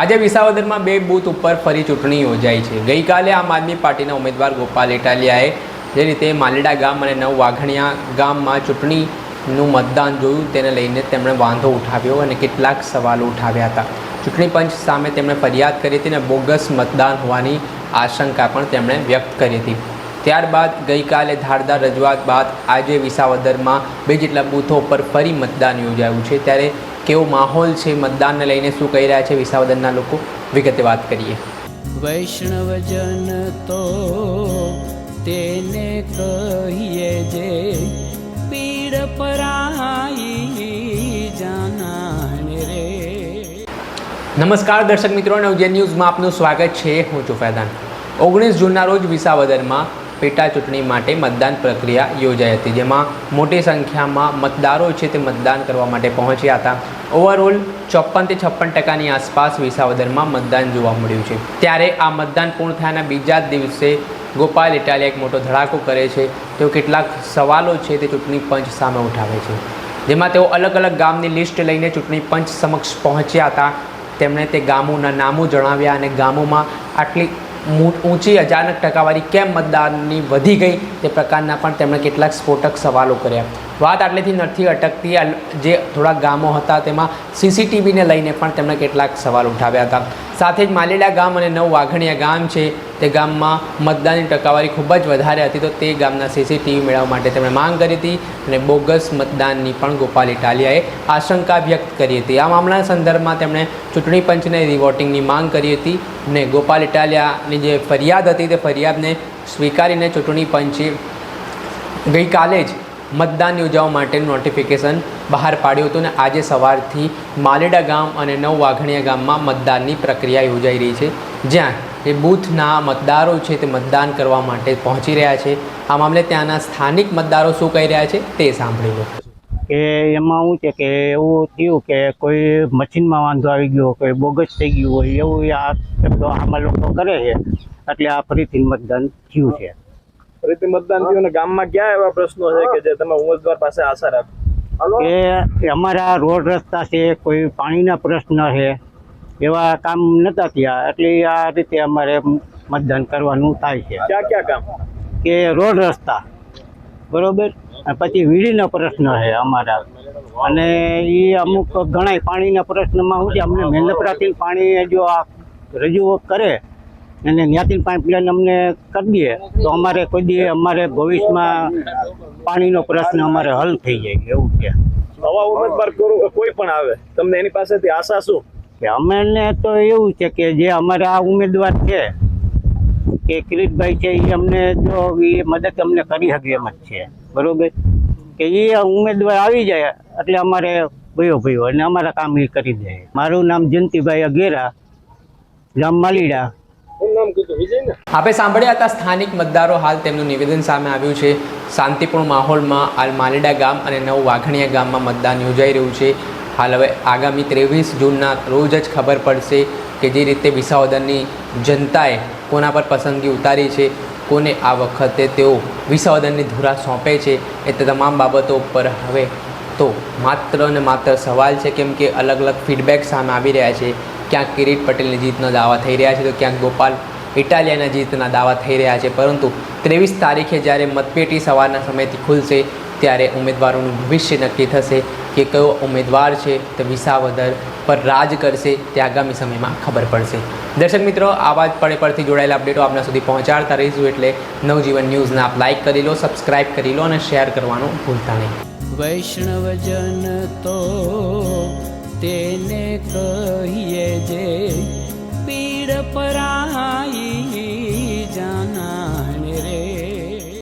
આજે વિસાવદરમાં બે બૂથ ઉપર ફરી ચૂંટણી યોજાઈ છે. ગઈકાલે આમ આદમી પાર્ટીના ઉમેદવાર ગોપાલ ઇટાલિયાએ જે રીતે માલેડા ગામ અને નવ વાઘણિયા ગામમાં ચૂંટણીનું મતદાન જોયું તેને લઈને તેમણે વાંધો ઉઠાવ્યો અને કેટલાક સવાલો ઉઠાવ્યા હતા. ચૂંટણી પંચ સામે તેમણે ફરિયાદ કરી હતી અને બોગસ મતદાન હોવાની આશંકા પણ તેમણે વ્યક્ત કરી હતી. ત્યારબાદ ગઈકાલે ધારદાર રજૂઆત બાદ આજે વિસાવદરમાં બે જેટલા બૂથો પર ફરી મતદાન યોજાયું છે. ત્યારે કેવો માહોલ છે મતદાનને લઈને શું કહી રહ્યા છે વિસાવદનના લોકો? વિગતે વાત કરીએ. વૈષ્ણવજન તો તેને કહીએ જે પીડ પરાઈ જાનાને રે. નમસ્કાર દર્શક મિત્રો નવજે ન્યૂઝમાં આપનું સ્વાગત છે. હું છું ફૈદાન. ઓગણીસ જૂનના રોજ વિસાવદરમાં પેટા ચૂંટણી માટે મતદાન પ્રક્રિયા યોજાઈ હતી, જેમાં મોટી સંખ્યામાં મતદારો છે તે મતદાન કરવા માટે પહોંચ્યા હતા. ઓવરઓલ ચોપ્પનથી છપ્પન ટકાની આસપાસ વિસાવદરમાં મતદાન જોવા મળ્યું છે. ત્યારે આ મતદાન પૂર્ણ થયાના બીજા જ દિવસે ગોપાલ ઇટાલિયા એક મોટો ધડાકો કરે છે. તેઓ કેટલાક સવાલો છે તે ચૂંટણી પંચ સામે ઉઠાવે છે. જેમાં તેઓ અલગ અલગ ગામની લિસ્ટ લઈને ચૂંટણી પંચ સમક્ષ પહોંચ્યા હતા. તેમણે તે ગામોના નામો જણાવ્યા અને ગામોમાં આટલી ઊંચી અચાનક ટકાવારી કેમ મતદાનની વધી ગઈ તે પ્રકારના પણ તેમણે કેટલાક સ્ફોટક સવાલો કર્યા. વાત આટલેથી નથી અટકતી. જે થોડાક ગામો હતા તેમાં સીસીટીવીને લઈને પણ તેમણે કેટલાક સવાલ ઉઠાવ્યા હતા. સાથે જ માલેડા ગામ અને નવ વાઘણિયા ગામ છે. તે ગામમાં મતદાનની ટકાવારી ખૂબ જ વધારે હતી તો તે ગામના સીસીટીવી મેળવવા માટે તેમણે માંગ કરી હતી અને બોગસ મતદાનની પણ ગોપાલ ઇટાલિયાએ આશંકા વ્યક્ત કરી હતી. આ મામલાના સંદર્ભમાં તેમણે ચૂંટણી પંચને રિવોટિંગની માંગ કરી હતી અને ગોપાલ ઇટાલિયાની જે ફરિયાદ હતી તે ફરિયાદને સ્વીકારીને ચૂંટણી પંચે ગઈકાલે જ મતદાન યોજવા માટે નોટિફિકેશન બહાર પાડ્યું હતું અને આજે સવારથી માલેડા ગામ અને નવ વાઘણિયા ગામમાં મતદાનની પ્રક્રિયા યોજાઈ રહી છે. જ્યાં એ બૂથના મતદારો છે તે મતદાન કરવા માટે પહોંચી રહ્યા છે. આ મામલે ત્યાંના સ્થાનિક મતદારો શું કહી રહ્યા છે તે સાંભળી લો. કે એમાં શું છે કે એવું થયું કે કોઈ મશીનમાં વાંધો આવી ગયો કોઈ બોગસ થઈ ગયું હોય એવું આ શબ્દો આમાં લોકો કરે છે. એટલે આ ફરીથી મતદાન થયું છે. ફરીથી મતદાન થયું અને ગામમાં ક્યાં એવા પ્રશ્નો છે કે જે તમે ઉમેદવાર પાસે આશા રાખો? કે અમારા રોડ રસ્તા છે કોઈ પાણીના પ્રશ્ન છે એવા કામ નતા થયા. એટલે આ રીતે અમારે મતદાન કરવાનું થાય છે. ક્યાં ક્યાં કામ? કે રોડ રસ્તા. બરોબર? પછી વીજળીનો પ્રશ્ન છે અમારા. અને એ અમુક ઘણા પાણીના પ્રશ્નમાં શું છે? અમને મહેનતરાથી પાણી જો આ રજૂઆત કરે અને ત્યાંથી પાઇપલાઇન અમને કરી દઈએ તો અમારે કોઈ દી અમારે ભવિષ્યમાં પાણીનો પ્રશ્ન અમારે હલ થઈ જાય એવું છે. નવા ઉમેદવાર કરો- કોઈ પણ આવે. તમને એની પાસેથી આશા શું? કે અમને તો એવું છે કે જે અમારા આ ઉમેદવાર છે કે કિરીટભાઈ છે એ અમને જો એ મદદ અમને કરી શકે એમ જ છે. બરોબર? કે એ ઉમેદવાર આવી જાય એટલે અમારે ભયો ભયો અને અમારા કામ એ કરી દે. મારું નામ જયંતિભાઈ અઘેરા ગામ માલીડા. આપણે સાંભળ્યા હતા સ્થાનિક મતદારો હાલ તેમનું નિવેદન સામે આવ્યું છે. શાંતિપૂર્ણ માહોલમાં હાલ માલીડા ગામ અને નવ વાઘણિયા ગામમાં મતદાન યોજાઈ રહ્યું છે. હાલ હવે આગામી ત્રેવીસ જૂનના રોજ જ ખબર પડશે કે જે રીતે વિસાવદરની જનતાએ કોના પર પસંદગી ઉતારી છે, કોને આ વખતે તેઓ વિસાવદરની ધુરા સોંપે છે, એ તમામ બાબતો ઉપર હવે તો માત્ર ને માત્ર સવાલ છે કેમ કે અલગ અલગ ફીડબેક સામે આવી રહ્યા છે. ક્યાંક કિરીટ પટેલની જીતના દાવા થઈ રહ્યા છે તો ક્યાંક ગોપાલ ઇટાલિયાના જીતના દાવા થઈ રહ્યા છે. પરંતુ ત્રેવીસ તારીખે જ્યારે મતપેટી સવારના સમયથી ખુલશે ત્યારે ઉમેદવારોનું ભવિષ્ય નક્કી થશે કે કયો ઉમેદવાર છે તે વિસાવદર પર રાજ કરશે તે આગામી સમયમાં ખબર પડશે. દર્શક મિત્રો આવા જ પડે પરથી જોડાયેલા અપડેટો આપના સુધી પહોંચાડતા રહીશું એટલે નવજીવન ન્યૂઝને આપ લાઇક કરી લો, સબસ્ક્રાઇબ કરી લો અને શેર કરવાનું ભૂલતા નહીં. વૈષ્ણવજન તો તેને કહીએ જે પીડ પરા